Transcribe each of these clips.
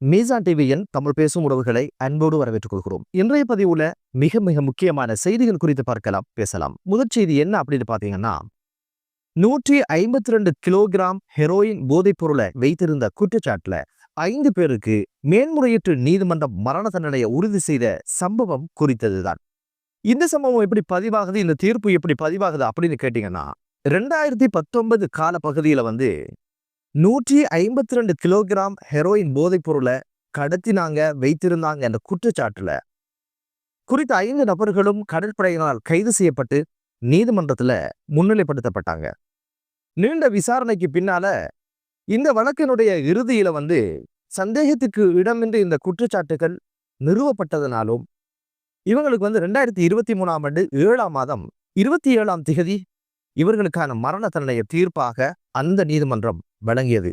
மீசான் டிவியின் தமிழ் பேசும் உறவுகளை அன்போடு வரவேற்றுக் கொள்கிறோம். இன்றைய பதிவுல மிக மிக முக்கியமான செய்திகள் குறித்து பார்க்கலாம் பேசலாம். முதற் செய்தி என்ன அப்படின்னு பாத்தீங்கன்னா நூற்றி ஐம்பத்தி ரெண்டு கிலோகிராம் ஹெரோயின் போதைப் பொருளை வைத்திருந்த குற்றச்சாட்டுல ஐந்து பேருக்கு மேன்முறையீட்டு நீதிமன்றம் மரண தண்டனையை உறுதி செய்த சம்பவம் குறித்ததுதான். இந்த சம்பவம் எப்படி பதிவாகுது? இந்த தீர்ப்பு எப்படி பதிவாகுது அப்படின்னு கேட்டீங்கன்னா ரெண்டாயிரத்தி பத்தொன்பது கால பகுதியில வந்து நூற்றி ஐம்பத்தி ரெண்டு கிலோகிராம் ஹெரோயின் போதைப் பொருளை கடத்தினாங்க வைத்திருந்தாங்க என்ற குற்றச்சாட்டுல. குறித்த ஐந்து நபர்களும் கடற்படையினால் கைது செய்யப்பட்டு நீதிமன்றத்துல முன்னிலைப்படுத்தப்பட்டாங்க. நீண்ட விசாரணைக்கு பின்னால இந்த வழக்கினுடைய இறுதியில வந்து சந்தேகத்துக்கு இடமின்றி இந்த குற்றச்சாட்டுகள் நிறுவப்பட்டதனாலும் இவங்களுக்கு வந்து ரெண்டாயிரத்தி இருபத்தி மூணாம் ஆண்டு ஏழாம் மாதம் இருபத்தி ஏழாம் திகதி இவர்களுக்கான மரண தண்டனையை தீர்ப்பாக அந்த நீதிமன்றம் வழங்கியது.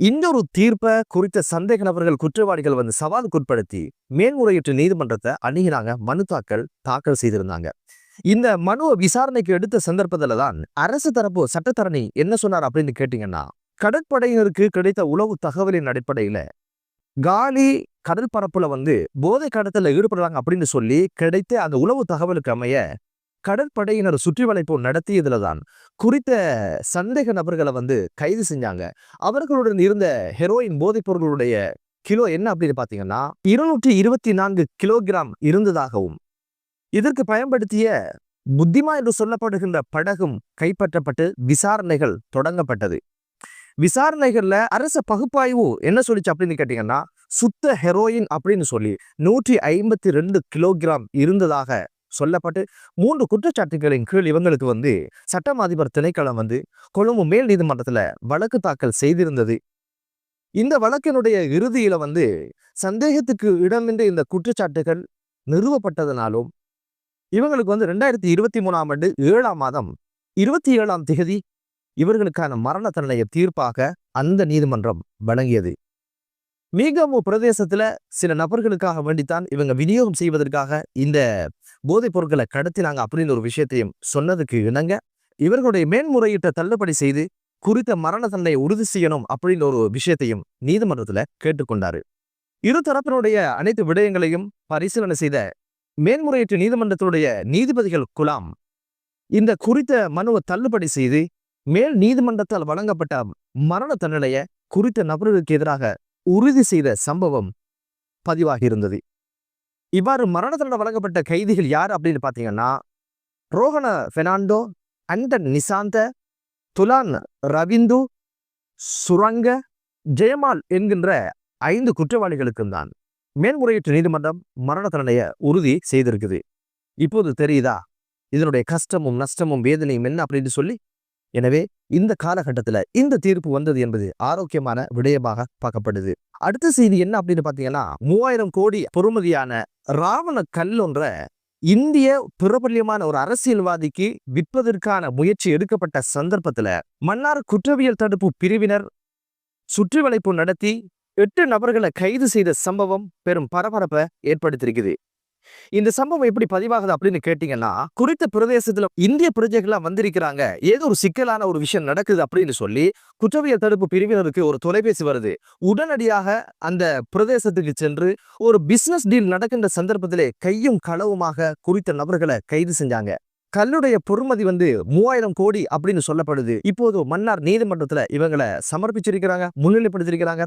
இன்னொரு தீர்ப்பை குறித்த சந்தேக நபர்கள் குற்றவாளிகள் வந்து சவாலுக்குட்படுத்தி மேல்முறையீட்டு நீதிமன்றத்தை அணுகினாங்க. மனு தாக்கல் தாக்கல் செய்திருந்தாங்க. இந்த மனுவை விசாரணைக்கு எடுத்த சந்தர்ப்பத்துல தான் அரசு தரப்பு சட்டத்தரணி என்ன சொன்னார் அப்படின்னு கேட்டீங்கன்னா கடற்படையினருக்கு கிடைத்த உளவு தகவலின் அடிப்படையில காலி கடல் பரப்புல வந்து போதை கடத்தல ஈடுபடுறாங்க அப்படின்னு சொல்லி கிடைத்த அந்த உளவு தகவலுக்கு அமைய கடற்படையினர் சுற்றி வளைப்பு நடத்தியதுல தான் குறித்த சந்தேக நபர்களை வந்து கைது செஞ்சாங்க. அவர்களுடன் இருந்த ஹெரோயின் போதைப்பொருளுடைய கிலோ என்ன அப்படின்னு பார்த்தீங்கன்னா இருநூற்றி இருபத்தி நான்கு கிலோகிராம் இருந்ததாகவும் இதற்கு பயன்படுத்திய புத்திமா என்று சொல்லப்படுகின்ற படகும் கைப்பற்றப்பட்டு விசாரணைகள் தொடங்கப்பட்டது. விசாரணைகள்ல அரச பகுப்பாய்வு என்ன சொல்லிச்சு அப்படின்னு கேட்டீங்கன்னா சுத்த ஹெரோயின் அப்படின்னு சொல்லி நூற்றி ஐம்பத்தி ரெண்டு கிலோகிராம் இருந்ததாக சொல்லப்பட்டு மூன்று குற்றச்சாட்டுகளின் கீழ் இவங்களுக்கு வந்து சட்டம் அதிபர் திணைக்களம் வந்து கொழும்பு மேல் நீதிமன்றத்துல வழக்கு தாக்கல் செய்திருந்தது. இந்த வழக்கினுடைய இறுதியில வந்து சந்தேகத்துக்கு இடமின்றி இந்த குற்றச்சாட்டுகள் நிறுவப்பட்டதனாலும் இவங்களுக்கு வந்து ரெண்டாயிரத்தி இருபத்தி மூணாம் ஆண்டு ஏழாம் மாதம் இருபத்தி ஏழாம் திகதி இவர்களுக்கான மரண தண்டனையை தீர்ப்பாக அந்த நீதிமன்றம் வழங்கியது. மீகமு பிரதேசத்துல சில நபர்களுக்காக வேண்டித்தான் இவங்க விநியோகம் செய்வதற்காக இந்த போதைப் பொருட்களை கடத்தினாங்க அப்படின்னு ஒரு விஷயத்தையும் சொன்னதுக்கு இணங்க இவர்களுடைய மேன்முறையீட்டை தள்ளுபடி செய்து குறித்த மரண தண்டனை உறுதி செய்யணும் அப்படின்னு ஒரு விஷயத்தையும் நீதிமன்றத்துல கேட்டுக்கொண்டாரு. இரு தரப்பினுடைய அனைத்து விடயங்களையும் பரிசீலனை செய்த மேன்முறையீட்டு நீதிமன்றத்தினுடைய நீதிபதிகள் குலாம் இந்த குறித்த மனுவை தள்ளுபடி செய்து மேல் நீதிமன்றத்தால் வழங்கப்பட்ட மரண தண்டனையை குறித்த நபர்களுக்கு எதிராக உறுதி செய்த சம்பவம் பதிவாகியிருந்தது. இவ்வாறு மரண தண்டனை வழங்கப்பட்ட கைதிகள் யார் அப்படின்னு பார்த்தீங்கன்னா ரோஹன ஃபெர்னாண்டோ அண்டன் நிசாந்த துலான் ரவிந்து சுரங்க ஜெயமால் என்கின்ற ஐந்து குற்றவாளிகளுக்கும் தான் மேன்முறையீட்டு நீதிமன்றம் மரண தண்டனையை உறுதி செய்திருக்குது. இப்போது தெரியுதா? இதனுடைய கஷ்டமும் நஷ்டமும் வேதனையும் என்ன அப்படின்னு சொல்லி எனவே இந்த காலகட்டத்துல இந்த தீர்ப்பு வந்தது என்பது ஆரோக்கியமான விடயமாக பார்க்கப்படுது. அடுத்த செய்தி என்ன அப்படின்னு பாத்தீங்கன்னா மூவாயிரம் கோடி பொறுமதியான ராவண கல்லொன்ற இந்திய பிரபல்யமான ஒரு அரசியல்வாதிக்கு விற்பதற்கான முயற்சி எடுக்கப்பட்ட சந்தர்ப்பத்துல மன்னார் குற்றவியல் தடுப்பு பிரிவினர் சுற்றிவளைப்பு நடத்தி எட்டு நபர்களை கைது செய்த சம்பவம் பெரும் பரபரப்பை ஏற்படுத்தியிருக்குது. இந்த சம்பவம் எப்படி பதிவாகுது அப்படின்னு கேட்டீங்கன்னா குறித்த பிரதேசத்துல இந்திய பிரஜைகள்லாம் வந்திருக்கிறாங்க. ஏதோ ஒரு சிக்கலான ஒரு விஷயம் நடக்குது அப்படின்னு சொல்லி குற்றவியல் தடுப்பு பிரிவினருக்கு ஒரு தொலைபேசி வருது. உடனடியாக அந்த பிரதேசத்துக்கு சென்று ஒரு பிசினஸ் டீல் நடக்கின்ற சந்தர்ப்பத்திலே கையும் களவுமாக குறித்த நபர்களை கைது செஞ்சாங்க. கல்லுடைய பொறுமதி வந்து மூவாயிரம் கோடி அப்படின்னு சொல்லப்படுது. இப்போது மன்னார் நீதிமன்றத்தில் இவங்களை சமர்ப்பிச்சிருக்கிறாங்க முன்னிலைப்படுத்திருக்கிறாங்க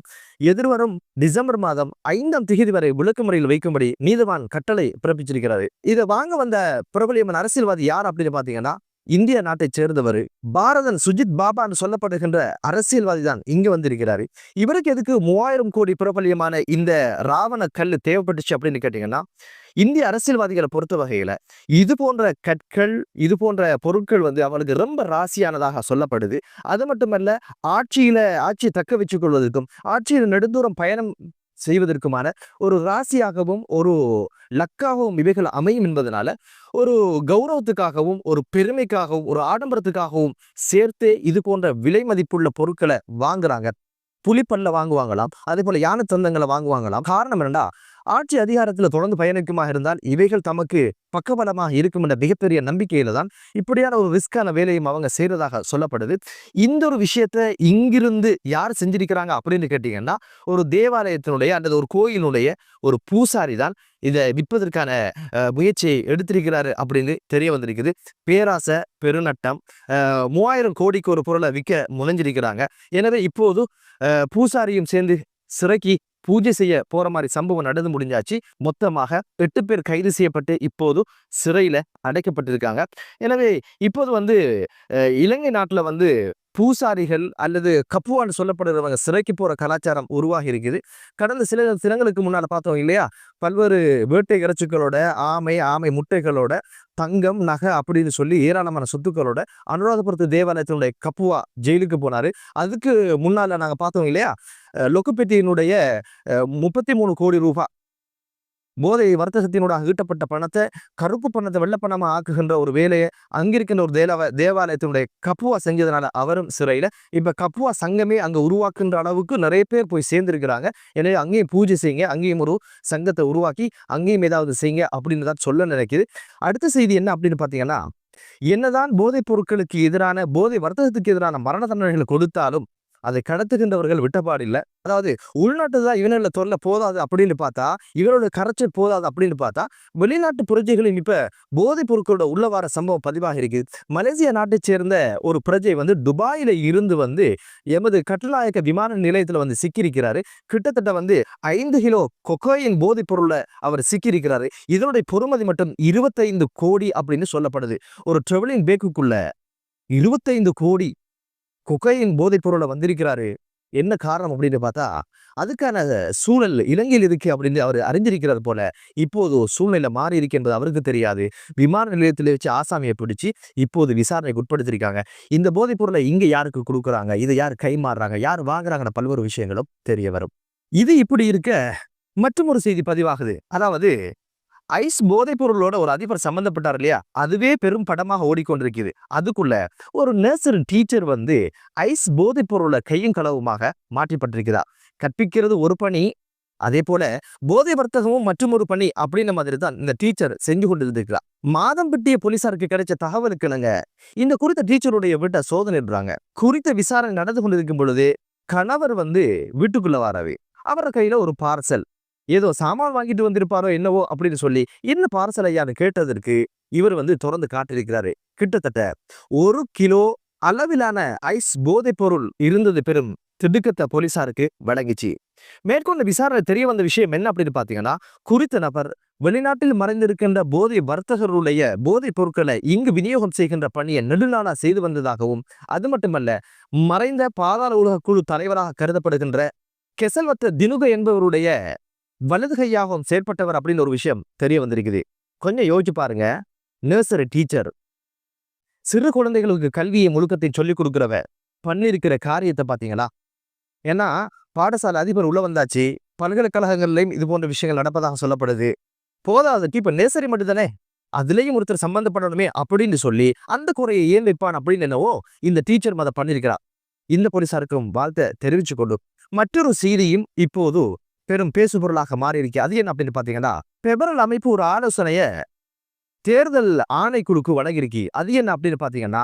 எதிர்வரும் டிசம்பர் மாதம் ஐந்தாம் திகதி வரை விளக்குமுறையில் வைக்கும்படி நீதிவான் கட்டளை பிறப்பிச்சிருக்கிறாரு. இதை வாங்க வந்த பிரபலியமன் அரசியல்வாதி யார் அப்படின்னு பார்த்தீங்கன்னா இந்திய நாட்டைச் சேர்ந்தவர் பாரதன் சுஜித் பாபான்னு சொல்லப்படுகின்ற அரசியல்வாதி தான் இங்கு வந்திருக்கிறாரு. இவருக்கு எதுக்கு மூவாயிரம் கோடி பிரபலியமான இந்த ராவண கல் தேவைப்பட்டுச்சு அப்படின்னு கேட்டீங்கன்னா இந்திய அரசியல்வாதிகளை பொறுத்த வகையில இது போன்ற கற்கள் இது போன்ற பொருட்கள் வந்து அவனுக்கு ரொம்ப ராசியானதாக சொல்லப்படுது. அது மட்டுமல்ல ஆட்சியில ஆட்சியை தக்க வச்சுக் கொள்வதற்கும் ஆட்சியில் நெடுந்தூரம் பயணம் செய்வதற்குமான ஒரு ராசியாகவும் ஒரு லக்காகவும் இவைகள் அமையும் என்பதனால ஒரு கௌரவத்துக்காகவும் ஒரு பெருமைக்காகவும் ஒரு ஆடம்பரத்துக்காகவும் சேர்த்தே இது போன்ற விலை மதிப்புள்ள பொருட்களை வாங்குறாங்க. புலிப்பல்ல வாங்குவாங்களாம் அதே போல யானை தந்தங்களை வாங்குவாங்களாம். காரணம் என்னடா ஆட்சி அதிகாரத்தில் தொடர்ந்து பயணிக்குமா இருந்தால் இவைகள் தமக்கு பக்கபலமாக இருக்கும் என்ற மிகப்பெரிய நம்பிக்கையில தான் இப்படியான ஒரு ரிஸ்கான வேலையும் அவங்க செய்யறதாக சொல்லப்படுது. இந்த ஒரு விஷயத்த இங்கிருந்து யார் செஞ்சிருக்கிறாங்க அப்படின்னு கேட்டீங்கன்னா ஒரு தேவாலயத்தினுடைய அல்லது ஒரு கோயிலுடைய ஒரு பூசாரி தான் இதை விற்பதற்கான முயற்சியை எடுத்திருக்கிறாரு அப்படின்னு தெரிய வந்திருக்குது. பேராசை பெருநட்டம் மூவாயிரம் கோடிக்கு ஒரு பொருளை விற்க முனைஞ்சிருக்கிறாங்க. எனவே இப்போது பூசாரியும் சேர்ந்து சிறைக்கு பூஜை செய்ய போற மாதிரி சம்பவம் நடந்து முடிஞ்சாச்சு. மொத்தமாக எட்டு பேர் கைது செய்யப்பட்டு இப்போது சிறையில அடைக்கப்பட்டிருக்காங்க. எனவே இப்போது வந்து இலங்கை நாட்டில் வந்து பூசாரிகள் அல்லது கப்புவான்னு சொல்லப்படுறவங்க சிறைக்கு போகிற கலாச்சாரம் உருவாகி இருக்குது. கடந்த சில தினங்களுக்கு முன்னால பார்த்தோம் இல்லையா? பல்வேறு வேட்டை இறைச்சிகளோட ஆமை ஆமை முட்டைகளோட தங்கம் நகை அப்படின்னு சொல்லி ஏராளமான சொத்துக்களோட அனுராதபுரத்து தேவாலயத்தினுடைய கப்புவா ஜெயிலுக்கு போனாரு. அதுக்கு முன்னால் நாங்கள் பார்த்தோம் இல்லையா? அஹ் லொக்குப்பெட்டியினுடைய முப்பத்தி மூணு கோடி ரூபாய் போதை வர்த்தகத்தினூடாக ஈட்டப்பட்ட பணத்தை கருப்பு பணத்தை வெள்ளை பணமா ஆக்குகின்ற ஒரு வேலையை அங்கிருக்கின்ற ஒரு தேவாலய தேவாலயத்தினுடைய கப்புவா செஞ்சதுனால அவரும் சிறையில். இப்போ கப்புவா சங்கமே அங்கே உருவாக்குன்ற அளவுக்கு நிறைய பேர் போய் சேர்ந்திருக்கிறாங்க. எனவே அங்கேயும் பூஜை செய்யுங்க அங்கேயும் ஒரு சங்கத்தை உருவாக்கி அங்கேயும் ஏதாவது செய்யுங்க அப்படின்னு தான் சொல்ல நினைக்கிது. அடுத்த செய்தி என்ன அப்படின்னு பார்த்தீங்கன்னா என்னதான் போதைப் பொருட்களுக்கு எதிரான போதை வர்த்தகத்துக்கு எதிரான மரண தண்டனைகளை கொடுத்தாலும் அதை கடத்துகின்றவர்கள் இல்லை. அதாவது உள்நாட்டு தான் இவனில் தொல்லை போதாது அப்படின்னு பார்த்தா இவரோட கரைச்சல் போதாது அப்படின்னு பார்த்தா வெளிநாட்டு பிரஜைகளும் இப்போ போதைப் பொருட்களோட உள்ள வர சம்பவம் பதிவாக இருக்குது. மலேசியா நாட்டைச் சேர்ந்த ஒரு பிரஜை வந்து துபாயில இருந்து வந்து எமது கட்டநாயக்க விமான நிலையத்துல வந்து சிக்கியிருக்கிறாரு. கிட்டத்தட்ட வந்து ஐந்து கிலோ கொக்கோயின் போதைப் பொருளை அவர் சிக்கியிருக்கிறாரு. இதனுடைய பொறுமதி மட்டும் இருபத்தைந்து கோடி அப்படின்னு சொல்லப்படுது. ஒரு ட்ரெவலிங் பேக்குக்குள்ள இருபத்தைந்து கோடி குகையின் போதைப் பொருளை வந்திருக்கிறாரு. என்ன காரணம் அப்படின்னு பார்த்தா அதுக்கான சூழல் இலங்கையில் இருக்கு அப்படின்னு அவர் அறிஞ்சிருக்கிறது போல. இப்போது சூழ்நிலை மாறி இருக்கு என்பது அவருக்கு தெரியாது. விமான நிலையத்தில் வச்சு ஆசாமியை பிடிச்சி இப்போது விசாரணைக்கு உட்படுத்திருக்காங்க. இந்த போதைப் பொருளை யாருக்கு கொடுக்குறாங்க? இதை யார் கைமாறுறாங்க? யார் வாங்குறாங்கன்னு பல்வேறு விஷயங்களும் தெரிய வரும். இது இப்படி இருக்க மற்றும் ஒரு செய்தி பதிவாகுது. அதாவது ஐஸ் போதைப் பொருளோட ஒரு அதிபர் சம்பந்தப்பட்டார் இல்லையா? அதுவே பெரும் படமாக ஓடிக்கொண்டிருக்குது. அதுக்குள்ள ஒரு நர்சரி டீச்சர் வந்து ஐஸ் போதைப் பொருளை கையும் களவுமாக மாற்றிப்பட்டிருக்கிறார் கற்பிக்கிறது ஒரு பணி அதே போல போதை வர்த்தகமும் மற்றும் ஒரு பணி அப்படின்ற மாதிரி தான் இந்த டீச்சர் செஞ்சு கொண்டு மாதம் பிட்டிய போலீசாருக்கு கிடைச்ச தகவலுக்கு இந்த குறித்த டீச்சருடைய வீட்டை சோதனைடுறாங்க குறித்த விசாரணை நடந்து கொண்டிருக்கும் பொழுது கணவர் வந்து வீட்டுக்குள்ள வாரவே அவர கையில ஒரு பார்சல் ஏதோ சாமான் வாங்கிட்டு வந்திருப்பாரோ என்னவோ அப்படின்னு சொல்லி என்ன பார்சல் ஐயான்னு கேட்டதற்கு இவர் வந்து திறந்து காட்டியிருக்கிறாரு கிட்டத்தட்ட ஒரு கிலோ அளவிலான ஐஸ் போதைப் பொருள் இருந்தது பெரும் திடுக்கத்தை போலீசாருக்கு வழங்கிச்சு. மேற்கொண்ட விசாரணை தெரிய வந்த விஷயம் என்ன அப்படின்னு பாத்தீங்கன்னா குறித்த நபர் வெளிநாட்டில் மறைந்திருக்கின்ற போதை வர்த்தகருடைய போதைப் பொருட்களை இங்கு விநியோகம் செய்கின்ற பணியை நெடுநாளா செய்து வந்ததாகவும் அது மட்டுமல்ல மறைந்த பாதாள உலக குழு தலைவராக கருதப்படுகின்ற கெசல்வத்த தினுக என்பவருடைய வலது கையாகவும் செயற்பட்டவர் அப்படின்னு ஒரு விஷயம் தெரிய வந்திருக்குது. கொஞ்சம் யோசிச்சு பாருங்க. நர்சரி டீச்சர் சிறு குழந்தைகளுக்கு கல்வியை முழுக்கத்தை சொல்லிக் கொடுக்குறவ பண்ணிருக்கிற காரியத்தை பாத்தீங்களா ஏன்னா பாடசாலை அதிபர் உள்ள வந்தாச்சு. பல்கலைக்கழகங்கள்லையும் இது போன்ற விஷயங்கள் நடப்பதாக சொல்லப்படுது. போதாதுக்கு இப்ப நேசரி மட்டும்தானே? அதுலயும் ஒருத்தர் சம்பந்தப்படணுமே அப்படின்னு சொல்லி அந்த குறையை ஏன் வைப்பான் அப்படின்னு என்னவோ இந்த டீச்சர் அதை பண்ணியிருக்கிறார். இந்த போலீசாருக்கும் வாழ்த்தை தெரிவிச்சு கொண்டு மற்றொரு செய்தியும் இப்போது பெரும் பேசுபொருளாக மாறி இருக்கு அது என்ன அப்படின்னு பாத்தீங்கன்னா பெபரல் அமைப்பு ஒரு ஆலோசனைய தேர்தல் ஆணைக்குழுக்கு வழங்கியிருக்கு. அது என்ன அப்படின்னு பாத்தீங்கன்னா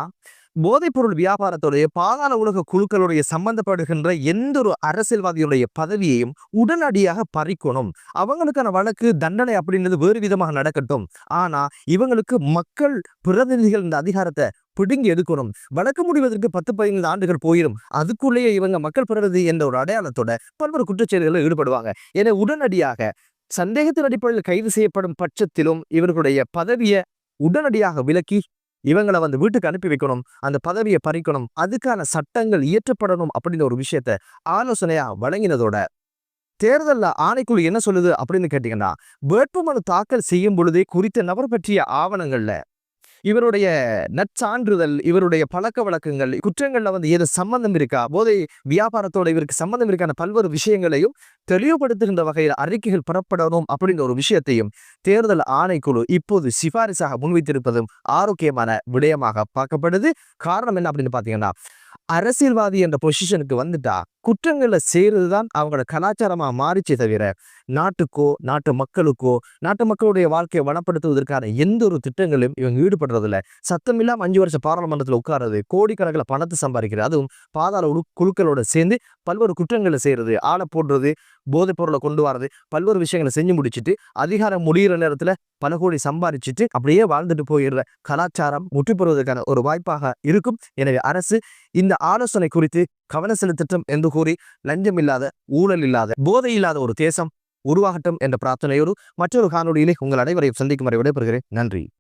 போதைப்பொருள் வியாபாரத்துடைய பாதாள உலக குழுக்களுடைய சம்பந்தப்படுகின்ற எந்த ஒரு அரசியல்வாதியுடைய பதவியையும் உடனடியாக பறிக்கணும். அவங்களுக்கான வழக்கு தண்டனை அப்படின்றது வேறு விதமாக நடக்கட்டும். ஆனா இவங்களுக்கு மக்கள் பிரதிநிதிகள் இந்த அதிகாரத்தை பிடுங்கி எடுக்கணும். வழக்கு முடிவதற்கு பத்து பதினைந்து ஆண்டுகள் போயிடும் அதுக்குள்ளேயே இவங்க மக்கள் பிரதிநிதி என்ற ஒரு அடையாளத்தோட பல்வேறு குற்றச்செயல்களில் ஈடுபடுவாங்க. என உடனடியாக சந்தேகத்தின் அடிப்படையில் கைது செய்யப்படும் பட்சத்திலும் இவர்களுடைய பதவியை உடனடியாக விலக்கி இவங்களை வந்து வீட்டுக்கு அனுப்பி வைக்கணும் அந்த பதவியை பறிக்கணும் அதுக்கான சட்டங்கள் இயற்றப்படணும் அப்படின்ற ஒரு விஷயத்த ஆலோசனையா வழங்கினதோட தேர்தல்ல ஆணைக்குழு என்ன சொல்லுது அப்படின்னு கேட்டீங்கன்னா வேட்புமனு தாக்கல் செய்யும் பொழுதே குறித்த நபர் பற்றிய ஆவணங்கள்ல இவருடைய நற்சான்றிதழ் இவருடைய பழக்க வழக்கங்கள் குற்றங்கள்ல வந்து ஏதோ சம்பந்தம் இருக்கா? போதை வியாபாரத்தோட இவருக்கு சம்பந்தம் இருக்கான பல்வேறு விஷயங்களையும் தெளிவுபடுத்துகின்ற வகையில் அறிக்கைகள் பெறப்படணும் அப்படின்ற ஒரு விஷயத்தையும் தேர்தல் ஆணைக்குழு இப்போது சிபாரிசாக முன்வைத்திருப்பதும் ஆரோக்கியமான விடயமாக பார்க்கப்படுது. காரணம் என்ன அப்படின்னு பாத்தீங்கன்னா அரசியல்வாதி என்ற பொசிஷனுக்கு வந்துட்டா குற்றங்களை செய்கிறது தான் அவங்களோட கலாச்சாரமாக மாறிச்சே தவிர நாட்டுக்கோ நாட்டு மக்களுக்கோ நாட்டு மக்களுடைய வாழ்க்கையை வனப்படுத்துவதற்கான எந்த ஒரு திட்டங்களையும் இவங்க ஈடுபடுறதில்ல. சத்தமில்லாமல் அஞ்சு வருஷம் பாராளுமன்றத்தில் உட்கார்றது கோடிக்கணக்கில் பணத்தை சம்பாதிக்கிறது அதுவும் பாதாள குழுக்களோட சேர்ந்து பல்வேறு குற்றங்களை செய்யறது ஆளை போடுறது போதைப் பொருளை கொண்டு வரது பல்வேறு விஷயங்களை செஞ்சு முடிச்சிட்டு அதிகாரம் முடிகிற நேரத்தில் பல கோடி சம்பாதிச்சுட்டு அப்படியே வாழ்ந்துட்டு போயிடுற கலாச்சாரம் முற்றுப்பெறுவதற்கான ஒரு வாய்ப்பாக இருக்கும். எனவே அரசு இந்த ஆலோசனை குறித்து கவன செலுத்தட்டும் என்று கூறி லஞ்சம் இல்லாத ஊழல் இல்லாத போதை இல்லாத ஒரு தேசம் உருவாகட்டும் என்ற பிரார்த்தனையோடு மற்றொரு காணொலியிலே உங்கள் அனைவரையும் சந்திக்கும் வரை விடைபெறுகிறேன். நன்றி.